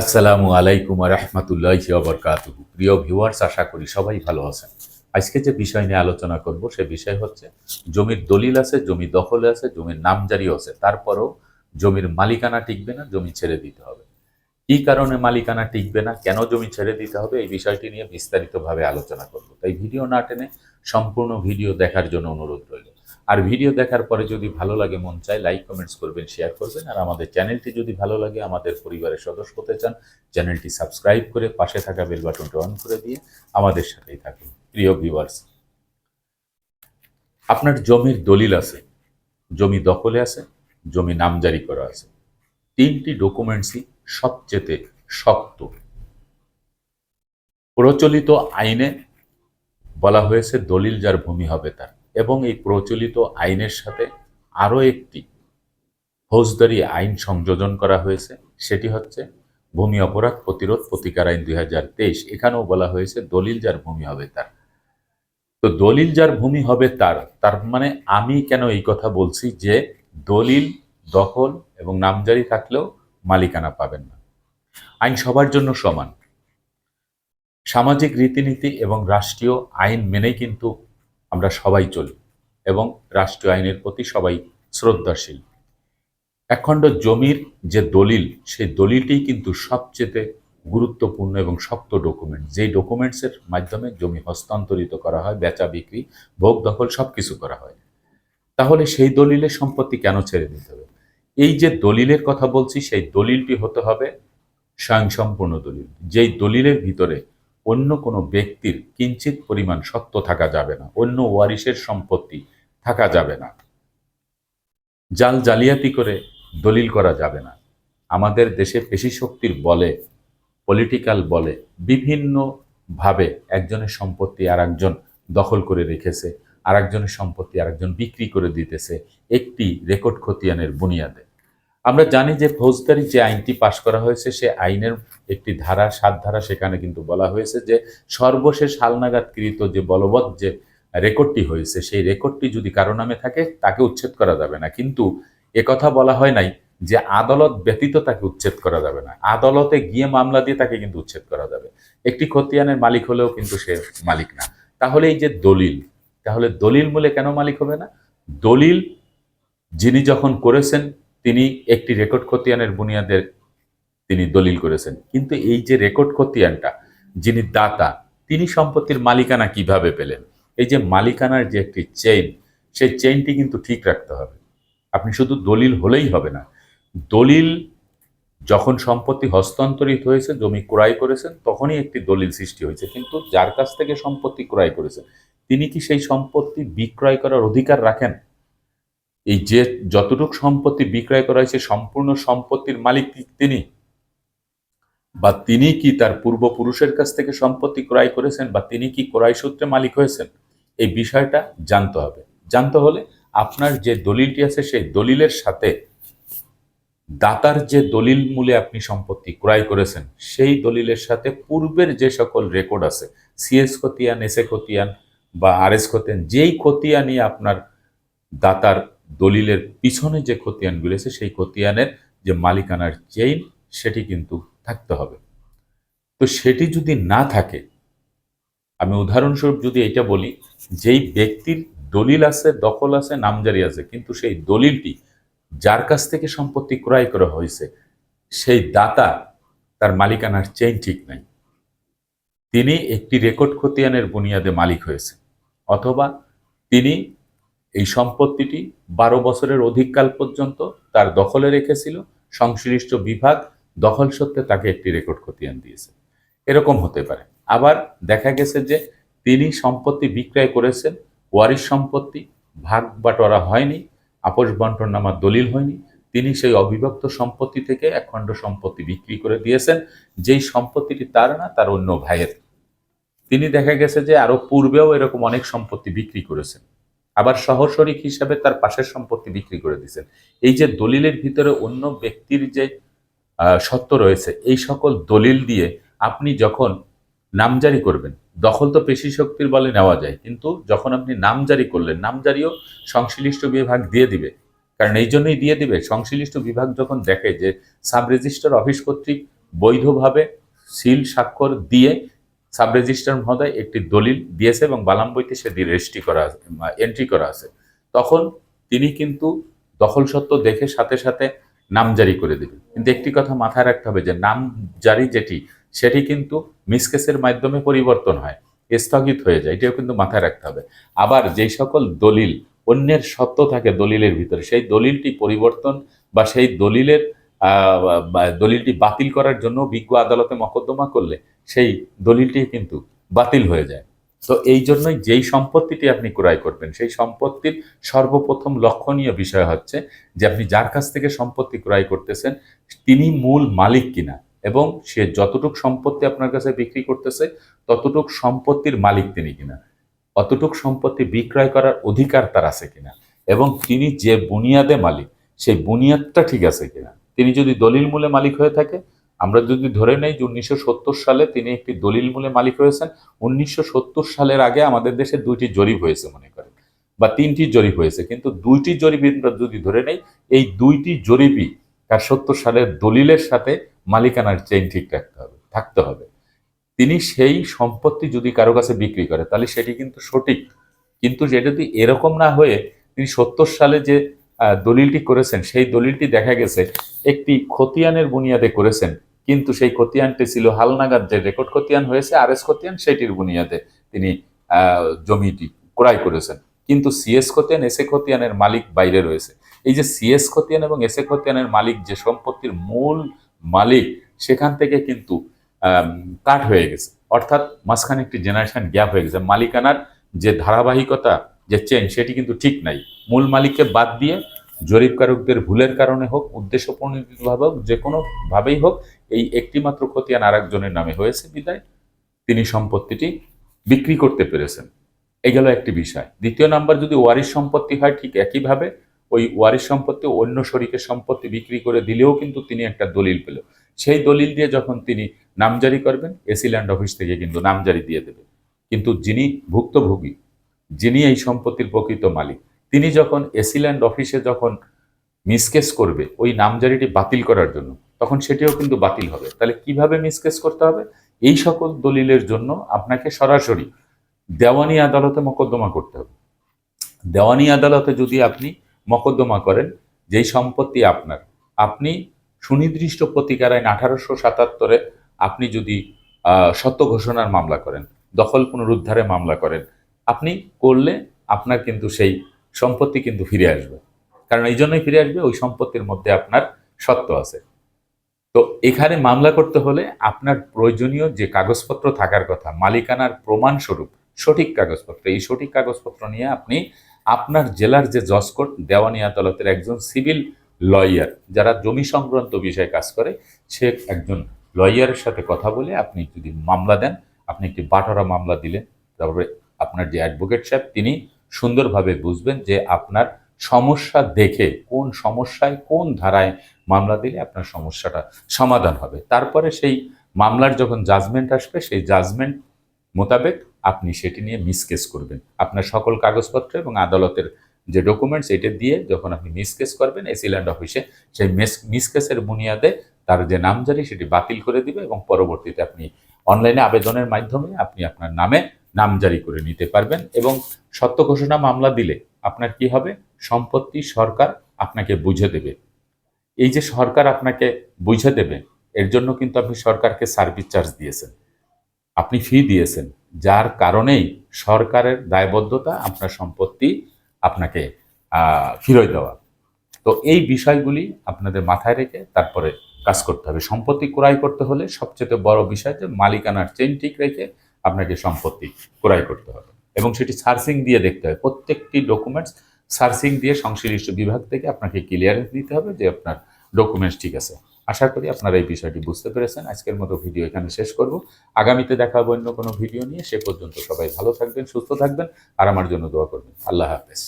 আসসালামু আলাইকুম রহমতুল্লাহ বরকাত প্রিয় ভিউয়ার্স, আশা করি সবাই ভালো আছেন। আজকে যে বিষয় নিয়ে আলোচনা করব, সে বিষয় হচ্ছে জমির দলিল আছে, জমি দখলে আছে, জমির নামজারিও আছে, তারপরও জমির মালিকানা টিকবে না, জমি ছেড়ে দিতে হবে। কি কারণে মালিকানা টিকবে না, কেন জমি ছেড়ে দিতে হবে, এই বিষয়টি নিয়ে বিস্তারিতভাবে আলোচনা করব। তাই ভিডিও না টেনে সম্পূর্ণ ভিডিও দেখার জন্য অনুরোধ রইল। আর ভিডিও দেখার পরে যদি ভালো লাগে, মন চায় লাইক কমেন্টস করবেন শেয়ার করবেন। আর আমাদের চ্যানেলটি যদি ভালো লাগে, আমাদের পরিবারের সদস্য হতে চান, চ্যানেলটি সাবস্ক্রাইব করে পাশে থাকা বেল বাটনটি অন করে দিয়ে আমাদের সাথেই থাকুন। প্রিয় ভিউয়ার্স আপনার জমির দলিল আছে, জমি দখলে আছে, জমি নামজারি করা আছে। তিনটি ডকুমেন্টসই সবচেয়ে শক্ত। প্রচলিত আইনে বলা হয়েছে, দলিল যার ভূমি হবে তার। এবং এই প্রচলিত আইনের সাথে আরও একটি ফৌজদারি আইন সংযোজন করা হয়েছে, সেটি হচ্ছে ভূমি অপরাধ প্রতিরোধ প্রতিকার আইন দুই হাজার তেইশ। এখানেও বলা হয়েছে দলিল যার ভূমি হবে তার। তো দলিল যার ভূমি হবে তার তার মানে আমি কেন এই কথা বলছি যে দলিল, দখল এবং নামজারি থাকলেও মালিকানা পাবেন না। আইন সবার জন্য সমান। সামাজিক রীতিনীতি এবং রাষ্ট্রীয় আইন মেনেই কিন্তু আমরা সবাই চলি এবং রাষ্ট্রীয় আইনের প্রতি সবাই শ্রদ্ধাশীল। একখণ্ড জমির যে দলিল, সেই দলিলটি কিন্তু সবচেয়ে গুরুত্বপূর্ণ এবং শক্ত ডকুমেন্ট যেই ডকুমেন্টসের মাধ্যমে জমি হস্তান্তরিত করা হয়, বেচা বিক্রি, ভোগ দখল সব কিছু করা হয়। তাহলে সেই দলিলের সম্পত্তি কেন ছেড়ে দিতে হবে? এই যে দলিলের কথা বলছি, সেই দলিলটি হতে হবে স্বয়ংসম্পূর্ণ দলিল। যেই দলিলের ভিতরে অন্য কোনো ব্যক্তির কিঞ্চিত পরিমাণ সত্য থাকা যাবে না, অন্য ওয়ারিশের সম্পত্তি থাকা যাবে না। জাল জালিয়াতি করে দলিল করা যাবে না। আমাদের দেশে পেশি শক্তির বলে পলিটিক্যাল বলে বিভিন্নভাবে একজনের সম্পত্তি আর একজন দখল করে রেখেছে আর একজনের সম্পত্তি আর একজন বিক্রি করে দিতেছে, একটি রেকর্ড খতিয়ানের বুনিয়াদে। আমরা জানি যে ফৌজদারি যে আইনটি পাশ করা হয়েছে, সে আইনের একটি ধারা, সাত ধারা সেখানে কিন্তু বলা হয়েছে যে সর্বশেষ হালনাগাদকৃত যে বলবৎ যে রেকর্ডটি হয়েছে, সেই রেকর্ডটি যদি কারও নামে থাকে, তাকে উচ্ছেদ করা যাবে না। কিন্তু কথা বলা হয় নাই যে আদালত ব্যতীত তাকে উচ্ছেদ করা যাবে না। আদালতে গিয়ে মামলা দিয়ে তাকে কিন্তু উচ্ছেদ করা যাবে। একটি খতিয়ানের মালিক হলেও কিন্তু সে মালিক না। তাহলে এই যে দলিল, তাহলে দলিল মূলে কেন মালিক হবে না? দলিল যিনি যখন করেছেন তিনি একটি রেকর্ড খতিয়ানের বুনিয়াদে তিনি দলিল করেছেন। কিন্তু এই যে রেকর্ড খতিয়ানটা, যিনি দাতা, তিনি সম্পত্তির মালিকানা কীভাবে পেলেন? এই যে মালিকানার যে একটি চেইন সেই চেইনটি কিন্তু ঠিক রাখতে হবে। আপনি শুধু দলিল হলেই হবে না। দলিল যখন সম্পত্তি হস্তান্তরিত হয়েছে, জমি ক্রয় করেছেন, তখনই একটি দলিল সৃষ্টি হয়েছে। কিন্তু যার কাছ থেকে সম্পত্তি ক্রয় করেছেন, তিনি কি সেই সম্পত্তি বিক্রয় করার অধিকার রাখেন? এই যে যতটুকু সম্পত্তি বিক্রয় করা হয়েছে, সম্পূর্ণ সম্পত্তির মালিক তিনি? বা তিনি কি তার পূর্বপুরুষের কাছ থেকে সম্পত্তি ক্রয় করেছেন বা তিনি কি ক্রয় সূত্রে মালিক হয়েছেন? এই বিষয়টা জানতে হবে। জানতে হলে আপনার যে দলিলটি আছে, সেই দলিলের সাথে দাতার যে দলিল মূলে আপনি সম্পত্তি ক্রয় করেছেন, সেই দলিলের সাথে পূর্বের যে সকল রেকর্ড আছে সিএস খতিয়ান, এস এ খতিয়ান বা আর এস খতিয়ান, যেই খতিয়ানই আপনার দাতার দলিলের পিছনে যে খতিয়ানগুলো আছে, সেই খতিয়ানের যে মালিকানার চেইন সেটি কিন্তু থাকতে হবে। তো সেটি যদি না থাকে, আমি উদাহরণস্বরূপ যদি এটা বলি, যেই ব্যক্তির দলিল আছে, দখল আছে, নামজারি আছে, কিন্তু সেই দলিলটি যার কাছ থেকে সম্পত্তি ক্রয় করা হয়েছে, সেই দাতা তার মালিকানার চেইন ঠিক নাই। তিনি একটি রেকর্ড খতিয়ানের বুনিয়াদে মালিক হয়েছে অথবা তিনি এই সম্পত্তিটি বারো বছরের অধিককাল পর্যন্ত তার দখলে রেখেছিল। সংশ্লিষ্ট বিভাগ দখল সত্ত্বে তাকে একটি রেকর্ড খতিয়ান দিয়েছে। এরকম হতে পারে। আবার দেখা গেছে যে তিনি সম্পত্তি বিক্রয় করেছেন, ওয়ারিশ সম্পত্তি, ভাগ বাটোয়ারা হয়নি, আপোষ বন্টন নামার দলিল হয়নি। তিনি সেই অবিভক্ত সম্পত্তি থেকে একখণ্ড সম্পত্তি বিক্রি করে দিয়েছেন। যেই সম্পত্তিটি তার না, তার অন্য ভাইয়ের। তিনি দেখা গেছে যে আরও পূর্বেও এরকম অনেক সম্পত্তি বিক্রি করেছেন। আবার সহশরিক হিসাবে তার পাশের সম্পত্তি বিক্রি করে দিয়েছেন। এই যে দলিলের ভিতরে অন্য ব্যক্তির যে সত্য রয়েছে, এই সকল দলিল দিয়ে আপনি যখন নামজারি করবেন, দখল তো পেশি শক্তির বলে নেওয়া যায়, কিন্তু যখন আপনি নামজারি করলেন, নামজারিও সংশ্লিষ্ট বিভাগ দিয়ে দিবে। কারণ এই জন্যই দিয়ে দিবে, সংশ্লিষ্ট বিভাগ যখন দেখে যে সাব রেজিস্টার অফিস কর্তৃক বৈধভাবে সিল স্বাক্ষর দিয়ে সাব রেজিস্ট্রার মহোদয় একটি দলিল দিয়েছে এবং বালাম বইতে সে রেজিস্ট্রি করা এন্ট্রি করা আছে। তখন তিনি কিন্তু দখল সত্ত্ব দেখে সাথে সাথে নাম জারি করে দেবেন কিন্তু একটি কথা মাথায় রাখতে হবে যে, নাম জারি যেটি, সেটি কিন্তু মিসকেসের মাধ্যমে পরিবর্তন হয়, স্থগিত হয়ে যায়, এটিও কিন্তু মাথায় রাখতে হবে। আবার যেই সকল দলিল, অন্যের সত্য থাকে দলিলের ভিতরে, সেই দলিলটি পরিবর্তন বা সেই দলিলের দলিলটি বাতিল করার জন্য বিজ্ঞ আদালতে মকদ্দমা করলে সেই দলিলটি কিন্তু বাতিল হয়ে যায়। তো এই জন্যই যেই সম্পত্তিটি আপনি ক্রয় করবেন, সেই সম্পত্তির সর্বপ্রথম লক্ষণীয় বিষয় হচ্ছে যে আপনি যার কাছ থেকে সম্পত্তি ক্রয় করতেছেন, তিনি মূল মালিক কিনা এবং সে যতটুক সম্পত্তি আপনার কাছে বিক্রি করতেছে, ততটুক সম্পত্তির মালিক তিনি কিনা, অতটুক সম্পত্তি বিক্রয় করার অধিকার তার আছে কিনা এবং তিনি যে বুনিয়াদে মালিক, সেই বুনিয়াদটা ঠিক আছে কিনা। তিনি যদি দলিল মূলে মালিক হয়ে থাকে আমরা যদি ধরে নেই যে উনিশশো সত্তর সালে তিনি একটি দলিল মূলে মালিক হয়েছেন, উনিশশো সত্তর সালের আগে আমাদের দেশে দুইটি জরিপ হয়েছে মনে করেন, বা তিনটি জরিপ হয়েছে। কিন্তু দুইটি জরিপ আমরা যদি ধরে নেই, এই দুইটি জরিপই তার সত্তর সালের দলিলের সাথে মালিকানার চেইন ঠিক রাখতে হবে, থাকতে হবে। তিনি সেই সম্পত্তি যদি কারও কাছে বিক্রি করে, তাহলে সেটি কিন্তু সঠিক। কিন্তু সেটা যদি এরকম না হয়ে তিনি সত্তর সালে যে দলিলটি করেছেন, সেই দলিলটি দেখা গেছে, একটি খতিয়ানের বুনিয়াদে করেছেন কিন্তু সেই খতিয়ানটি ছিল হালনাগাদ, যে রেকর্ড খতিয়ান হয়েছে আর এস খতিয়ান সেটির বুনিয়াদে তিনি জমিটি ক্রয় করেছেন। কিন্তু সিএস খতিয়ান এসএ খতিয়ানের মালিক বাইরে রয়েছে। এই যে সিএস খতিয়ান এবং এসএ খতিয়ানের মালিক যে সম্পত্তির মূল মালিক, সেখান থেকে কিন্তু কাট হয়ে গেছে। অর্থাৎ মাঝখানে একটি জেনারেশন গ্যাপ হয়ে গেছে। মালিকানার যে ধারাবাহিকতা, যে চেন সেটি কিন্তু ঠিক নাই। মূল মালিককে বাদ দিয়ে জরিপকারকদের ভুলের কারণে হোক উদ্দেশ্য প্রণোদিতভাবে হোক যে কোনোভাবেই হোক এই একটিমাত্র খতিয়ান আর একজনের নামে হয়েছে বিদায়। তিনি সম্পত্তিটি বিক্রি করতে পেরেছেন। এই গেল একটি বিষয়। দ্বিতীয় নাম্বার, যদি ওয়ারিশ সম্পত্তি হয় ঠিক একইভাবে, ওই ওয়ারিশ সম্পত্তি অন্য শরিকের সম্পত্তি বিক্রি করে দিলেও কিন্তু তিনি একটা দলিল পেল। সেই দলিল দিয়ে যখন তিনি নামজারি করবেন, এসি ল্যান্ড অফিস থেকে কিন্তু নামজারি দিয়ে দেবে। কিন্তু যিনি ভুক্তভোগী, যিনি এই সম্পত্তির প্রকৃত মালিক, তিনি যখন এসি ল্যান্ড অফিসে যখন মিসকেস করবে, ওই নামজারিটি বাতিল করার জন্য তখন সেটিও কিন্তু বাতিল হবে। তাহলে কীভাবে মিসকেস করতে হবে? এই সকল দলিলের জন্য আপনাকে সরাসরি দেওয়ানি আদালতে মোকদ্দমা করতে হবে। দেওয়ানি আদালতে যদি আপনি মোকদ্দমা করেন, যেই সম্পত্তি আপনার, আপনি সুনির্দিষ্ট প্রতিকার আইন আঠারোশো সাতাত্তরে আপনি যদি সত্য ঘোষণার মামলা করেন, দখল পুনরুদ্ধারে মামলা করেন, আপনি করলে আপনার কিন্তু সেই সম্পত্তি কিন্তু ফিরে আসবে। কারণ এই জন্যই ফিরে আসবে, ওই সম্পত্তির মধ্যে আপনার সত্য আছে। তো এখানে মামলা করতে হলে আপনার প্রয়োজনীয় যে কাগজপত্র থাকার কথা, মালিকানার প্রমাণস্বরূপ সঠিক কাগজপত্র, এই সঠিক কাগজপত্র নিয়ে আপনি আপনার জেলার যে জজ কোর্ট, দেওয়ানি আদালতের একজন সিভিল লয়ার, যারা জমি সংক্রান্ত বিষয়ে কাজ করে, সে একজন লয়ারের সাথে কথা বলে আপনি যদি মামলা দেন, আপনি একটি বাটোরা মামলা দিলেন। তারপরে আপনার যে অ্যাডভোকেট সাহেব, তিনি সুন্দরভাবে বুঝবেন যে আপনার সমস্যা দেখে কোন সমস্যায় কোন ধারায় মামলা দিলে আপনার সমস্যাটা সমাধান হবে। তারপরে সেই মামলার যখন জাজমেন্ট আসবে, সেই জাজমেন্ট মোতাবেক আপনি সেটি নিয়ে মিসকেস করবেন। আপনার সকল কাগজপত্র এবং আদালতের যে ডকুমেন্টস এটা দিয়ে যখন আপনি মিসকেস করবেন এসিল্যান্ড অফিসে সেই মিসকেসের বুনিয়াদে তার যে নামজারি, সেটি বাতিল করে দিবে এবং পরবর্তীতে আপনি অনলাইনে আবেদনের মাধ্যমে আপনি আপনার নামে নামজারি করে নিতে পারবেন এবং সত্য ঘোষণা মামলা দিলে আপনার কি হবে? সম্পত্তি সরকার আপনাকে বুঝে দেবে। এই যে সরকার আপনাকে বুঝে দেবে, এর জন্য কিন্তু আপনি সরকারকে সার্ভিস চার্জ দিয়েছেন। আপনি ফি দিয়েছেন, যার কারণেই সরকারের দায়বদ্ধতা আপনার সম্পত্তি আপনাকে ফিরত দেওয়া। তো এই বিষয়গুলি আপনাদের মাথায় রেখে তারপরে কাজ করতে হবে। সম্পত্তি ক্রয় করতে হলে সবচেয়ে বড় বিষয় যে মালিকানার চেন ঠিক রেখে আপনাকে সম্পত্তি ক্রয় করতে হবে। এবং সেটি সার্চিং দিয়ে দেখতে হবে প্রত্যেকটি ডকুমেন্টস সার্চিং দিয়ে সংশ্লিষ্ট বিভাগ থেকে আপনাকে ক্লিয়ারেন্স দিতে হবে যে আপনার ডকুমেন্টস ঠিক আছে। আশা করি আপনারা এই বিষয়টি বুঝতে পেরেছেন। আজকের মতো ভিডিও এখানে শেষ করব। আগামীতে দেখা হবে অন্য কোনো ভিডিও নিয়ে। সে পর্যন্ত সবাই ভালো থাকবেন, সুস্থ থাকবেন আর আমার জন্য দোয়া করবেন। আল্লাহ হাফেজ।